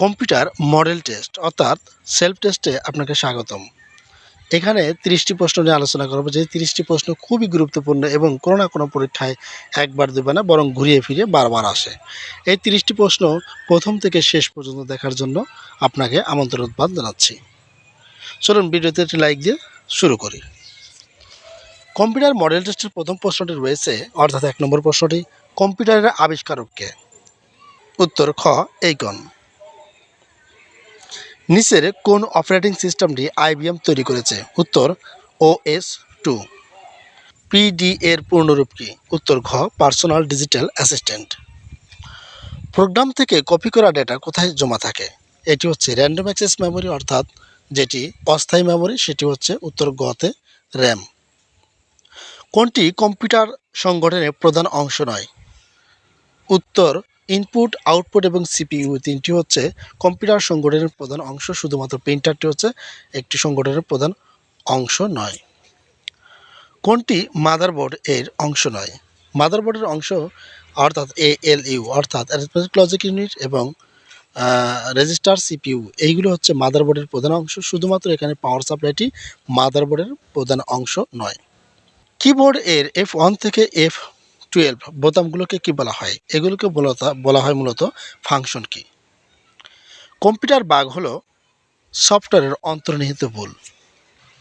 Computer model test, অর্থাৎ self টেস্টে আপনাকে স্বাগতম। এখানে তিরিশটি প্রশ্ন নিয়ে আলোচনা করব, যে তিরিশটি প্রশ্ন খুবই গুরুত্বপূর্ণ এবং কোনো না কোনো পরীক্ষায় একবার দেবে না, বরং ঘুরিয়ে ফিরে বারবার আসে। এই তিরিশটি প্রশ্ন প্রথম থেকে শেষ পর্যন্ত দেখার জন্য আপনাকে আমন্ত্রণ জানাচ্ছি। চলুন ভিডিওতে একটি লাইক দিয়ে শুরু করি। কম্পিউটার মডেল টেস্টের প্রথম প্রশ্নটি রয়েছে, অর্থাৎ এক নম্বর প্রশ্নটি, কম্পিউটারের আবিষ্কারককে উত্তর খ এইকন নিচের কোন অপারেটিং সিস্টেমটি আইবিএম তৈরি করেছে? উত্তর ওএস টু পিডি এর পূর্ণরূপ কি? উত্তর, ঘ, পার্সোনাল ডিজিটাল অ্যাসিস্ট্যান্ট। প্রোগ্রাম থেকে কপি করা ডেটা কোথায় জমা থাকে? এটি হচ্ছে র্যান্ডম অ্যাক্সেস মেমোরি, অর্থাৎ যেটি অস্থায়ী মেমোরি, সেটি হচ্ছে উত্তর গতে র্যাম। কোনটি কম্পিউটার সংগঠনের প্রধান অংশ নয়? উত্তর ইনপুট আউটপুট এবং সিপিইউ তিনটি হচ্ছে কম্পিউটার সংগঠনের প্রধান অংশ, শুধুমাত্র প্রিন্টারটি হচ্ছে একটি সংগঠনের প্রধান অংশ নয়। কোনটি মাদারবোর্ড এর অংশ নয়? মাদারবোর্ডের অংশ অর্থাৎ এএলইউ অর্থাৎ অ্যারিথমেটিক লজিক ইউনিট এবং রেজিস্টার সিপিইউ এইগুলো হচ্ছে মাদারবোর্ডের প্রধান অংশ, শুধুমাত্র এখানে পাওয়ার সাপ্লাইটি মাদারবোর্ডের প্রধান অংশ নয়। কিবোর্ড এর এফ ওয়ান থেকে এফ টুয়েলভ বোতামগুলোকে কি বলা হয়? এগুলোকে মূলত বলা হয় মূলত ফাংশন কি? কম্পিউটার বাগ হলো সফটওয়্যারের অন্তর্নিহিত ভুল।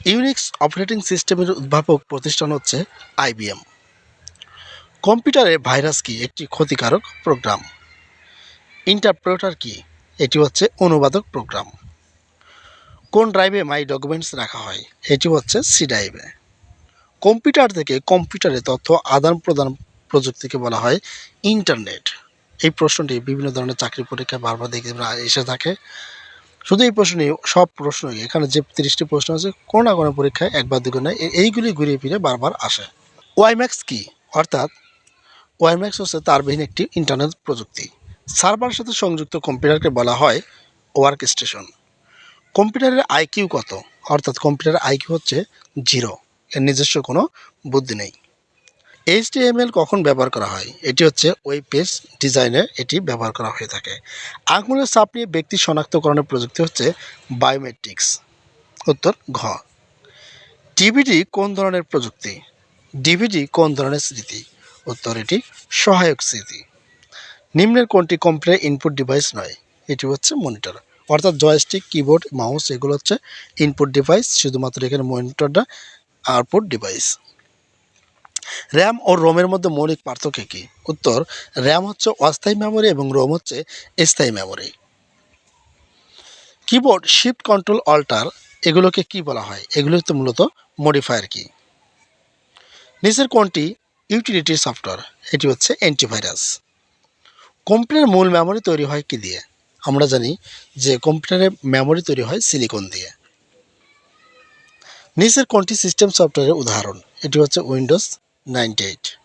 ইউনিক্স অপারেটিং সিস্টেমের উদ্ভাবক প্রতিষ্ঠান হচ্ছে আইবিএম কম্পিউটারে ভাইরাস কি? একটি ক্ষতিকারক প্রোগ্রাম ইন্টারপ্রেটার কি? এটি হচ্ছে অনুবাদক প্রোগ্রাম কোন ড্রাইভে মাই ডকুমেন্টস রাখা হয়? এটি হচ্ছে সি ড্রাইভে কম্পিউটার থেকে কম্পিউটারে তথ্য আদান প্রদান প্রযুক্তিকে বলা হয় ইন্টারনেট। এই প্রশ্নটি বিভিন্ন ধরনের চাকরি পরীক্ষায় বারবার দেখে এসে থাকে। শুধু এই প্রশ্ন সব প্রশ্নই এখানে যে তিরিশটি প্রশ্ন আছে, কোনো না কোনো পরীক্ষায় একবার দুটো নয় এইগুলি ঘুরিয়ে ফিরে বারবার আসে। ওয়াইম্যাক্স কি? অর্থাৎ, ওয়াইম্যাক্স হচ্ছে তারবিহীন একটি ইন্টারনেট প্রযুক্তি। সার্ভারের সাথে সংযুক্ত কম্পিউটারকে বলা হয় ওয়ার্ক স্টেশন কম্পিউটারের আইকিউ কত? অর্থাৎ কম্পিউটারের আইকিউ হচ্ছে জিরো। এর নিজস্ব কোনো বুদ্ধি নেই। এইচটিএমএল কখন ব্যবহার করা হয়? এটি হচ্ছে ওয়েব পেজ ডিজাইনে এটি ব্যবহার করা হয়ে থাকে। আঙুলের চাপ নিয়ে ব্যক্তি শনাক্তকরণের প্রযুক্তি হচ্ছে বায়োমেট্রিক্স উত্তর ঘ। ডিভিডি কোন ধরনের প্রযুক্তি? ডিভিডি কোন ধরনের স্মৃতি? উত্তর, এটি সহায়ক স্মৃতি। নিম্নের কোনটি কম্পিউটার ইনপুট ডিভাইস নয়? এটি হচ্ছে মনিটর অর্থাৎ জয়স্টিক কিবোর্ড মাউস এগুলো হচ্ছে ইনপুট ডিভাইস শুধুমাত্র এখানে মনিটরটা আউটপুট ডিভাইস র্যাম ও রোমের মধ্যে মৌলিক পার্থক্য কী? উত্তর, র্যাম হচ্ছে অস্থায়ী মেমোরি এবং রোম হচ্ছে স্থায়ী memory keyboard shift control alter এগুলোকে কি বলা হয়? এগুলো তো মূলত মডিফায়ার কি? নিচের কোনটি? ইউটিলিটি সফটওয়্যার এটি হচ্ছে অ্যান্টিভাইরাস কম্পিউটারের মূল মেমোরি তৈরি হয় কি দিয়ে? আমরা জানি যে কম্পিউটারের মেমোরি তৈরি হয় সিলিকন দিয়ে। নিচের কোনটি সিস্টেম সফটওয়্যারের উদাহরণ? এটি হচ্ছে উইন্ডোজ নাইনটি এইট।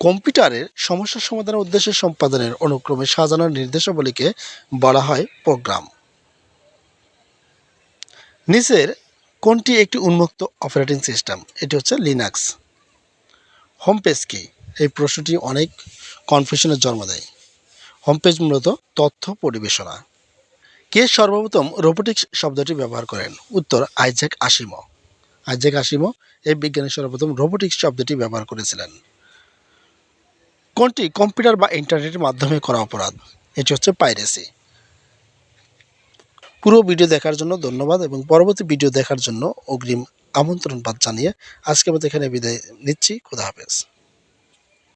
কম্পিউটারের সমস্যা সমাধানের উদ্দেশ্যে সম্পাদনের অনুক্রমে সাজানোর নির্দেশাবলীকে বলা হয় প্রোগ্রাম। নিচের কোনটি একটি উন্মুক্ত অপারেটিং সিস্টেম? এটি হচ্ছে লিনাক্স। হোম পেজ কি? এই প্রশ্নটি অনেক কনফিউশনের জন্ম দেয়। হোম পেজ মূলত তথ্য পরিবেশনা। কে সর্বপ্রথম রোবোটিক্স শব্দটি ব্যবহার করেন? উত্তর আইজ্যাক আশিমো। আইজ্যাক আসিমো এই বিজ্ঞানী সর্বপ্রথম রোবোটিক্স শব্দটি ব্যবহার করেছিলেন। কোনটি কম্পিউটার বা ইন্টারনেটের মাধ্যমে করা অপরাধ? এটি হচ্ছে পাইরেসি পুরো ভিডিও দেখার জন্য ধন্যবাদ এবং পরবর্তী ভিডিও দেখার জন্য অগ্রিম আমন্ত্রণবাদ জানিয়ে আজকে মতো এখানে বিদায় নিচ্ছি। খুদা হাফেজ।